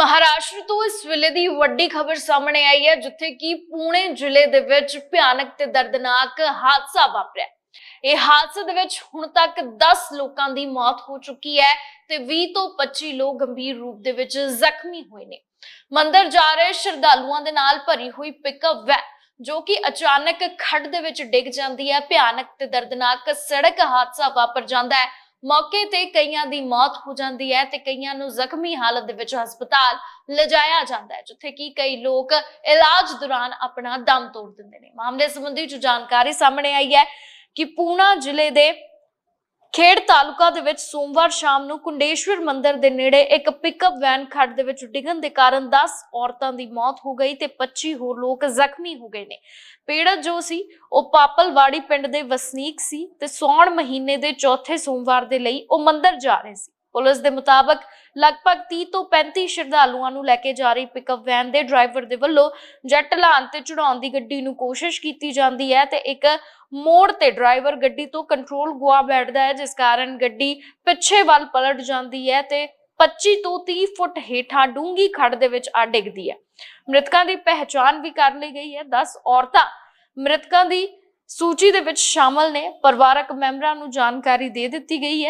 ਮਹਾਰਾਸ਼ਟਰ ਤੋਂ ਇਸ ਵੇਲੇ ਦੀ ਵੱਡੀ ਖਬਰ ਸਾਹਮਣੇ ਆਈ ਹੈ, ਜਿੱਥੇ ਕਿ ਪੁਣੇ ਜ਼ਿਲ੍ਹੇ ਦੇ ਵਿੱਚ ਭਿਆਨਕ ਤੇ ਦਰਦਨਾਕ ਹਾਦਸਾ ਵਾਪਰਿਆ। ਇਹ ਹਾਦਸੇ ਦੇ ਵਿੱਚ ਹੁਣ ਤੱਕ 10 ਲੋਕਾਂ ਦੀ ਮੌਤ ਹੋ ਚੁੱਕੀ ਹੈ ਤੇ 20 ਤੋਂ 25 ਲੋਕ ਗੰਭੀਰ ਰੂਪ ਦੇ ਵਿੱਚ ਜ਼ਖਮੀ ਹੋਏ ਨੇ। ਮੰਦਰ ਜਾ ਰਹੇ ਸ਼ਰਧਾਲੂਆਂ ਦੇ ਨਾਲ ਭਰੀ ਹੋਈ ਪਿਕਅਪ ਵੈਨ ਜੋ ਕਿ ਅਚਾਨਕ ਖੱਡ ਦੇ ਵਿੱਚ ਡਿੱਗ ਜਾਂਦੀ ਹੈ। ਭਿਆਨਕ ਤੇ ਦਰਦਨਾਕ ਸੜਕ ਹਾਦਸਾ ਵਾਪਰ ਜਾਂਦਾ ਹੈ। ਮੌਕੇ ਤੇ ਕਈਆਂ ਦੀ ਮੌਤ ਹੋ ਜਾਂਦੀ ਹੈ ਤੇ ਕਈਆਂ ਨੂੰ ਜ਼ਖਮੀ ਹਾਲਤ ਦੇ ਵਿੱਚ ਹਸਪਤਾਲ ਲਿਜਾਇਆ ਜਾਂਦਾ ਹੈ, ਜਿੱਥੇ ਕਿ ਕਈ ਲੋਕ ਇਲਾਜ ਦੌਰਾਨ ਆਪਣਾ ਦਮ ਤੋੜ ਦਿੰਦੇ ਨੇ। ਮਾਮਲੇ ਸੰਬੰਧੀ ਜੋ ਜਾਣਕਾਰੀ ਸਾਹਮਣੇ ਆਈ ਹੈ ਕਿ ਪੂਨਾ ਜ਼ਿਲ੍ਹੇ ਦੇ ਖੇੜ ਤਾਲੁਕਾ ਦੇ ਵਿੱਚ ਸੋਮਵਾਰ ਸ਼ਾਮ ਨੂੰ ਕੁੰਡੇਸ਼ਵਰ ਮੰਦਿਰ ਦੇ ਨੇੜੇ ਇੱਕ ਪਿਕਅਪ ਵੈਨ ਖੱਡ ਦੇ ਵਿੱਚ ਡਿੱਗਣ ਦੇ ਕਾਰਨ 10 ਔਰਤਾਂ ਦੀ ਮੌਤ ਹੋ ਗਈ ਤੇ 25 ਹੋਰ ਲੋਕ ਜ਼ਖਮੀ ਹੋ ਗਏ ਨੇ। ਪੀੜਤ ਜੋ ਸੀ, ਉਹ ਪਾਪਲਵਾੜੀ ਪਿੰਡ ਦੇ ਵਸਨੀਕ ਸੀ ਤੇ ਸੌਣ ਮਹੀਨੇ ਦੇ ਚੌਥੇ ਸੋਮਵਾਰ ਦੇ ਲਈ ਉਹ ਮੰਦਿਰ ਜਾ ਰਹੇ ਸੀ। ਪੁਲਿਸ ਦੇ ਮੁਤਾਬਕ ਲਗਭਗ 30 ਤੋਂ 35 ਸ਼ਰਧਾਲੂਆਂ ਨੂੰ ਲੈ ਕੇ ਜਾ ਰਹੀ ਪਿਕਅਪ ਵੈਨ ਦੇ ਡਰਾਈਵਰ ਦੇ ਵੱਲੋਂ ਜੱਟ ਢਲਾਨ ਤੇ ਚੜਾਉਣ ਦੀ ਗੱਡੀ ਨੂੰ ਕੋਸ਼ਿਸ਼ ਕੀਤੀ ਜਾਂਦੀ ਹੈ ਤੇ ਇੱਕ ਮੋੜ ਤੇ ਡਰਾਈਵਰ ਗੱਡੀ ਤੋਂ ਕੰਟਰੋਲ ਗੁਆ ਬੈਠਦਾ ਹੈ, ਜਿਸ ਕਾਰਨ ਗੱਡੀ ਪਿੱਛੇ ਵੱਲ ਪਲਟ ਜਾਂਦੀ ਹੈ ਤੇ 25 ਤੋਂ 30 ਫੁੱਟ ਹੇਠਾਂ ਡੂੰਗੀ ਖੜ ਦੇ ਵਿੱਚ ਆ ਡਿੱਗਦੀ ਹੈ। ਮ੍ਰਿਤਕਾਂ ਦੀ ਪਹਿਚਾਣ ਵੀ ਕਰ ਲਈ ਗਈ ਹੈ। 10 ਔਰਤਾਂ ਮ੍ਰਿਤਕਾਂ ਦੀ ਸੂਚੀ ਦੇ ਵਿੱਚ ਸ਼ਾਮਲ ਨੇ। ਪਰਿਵਾਰਕ ਮੈਂਬਰਾਂ ਨੂੰ ਜਾਣਕਾਰੀ ਦੇ ਦਿੱਤੀ ਗਈ ਹੈ।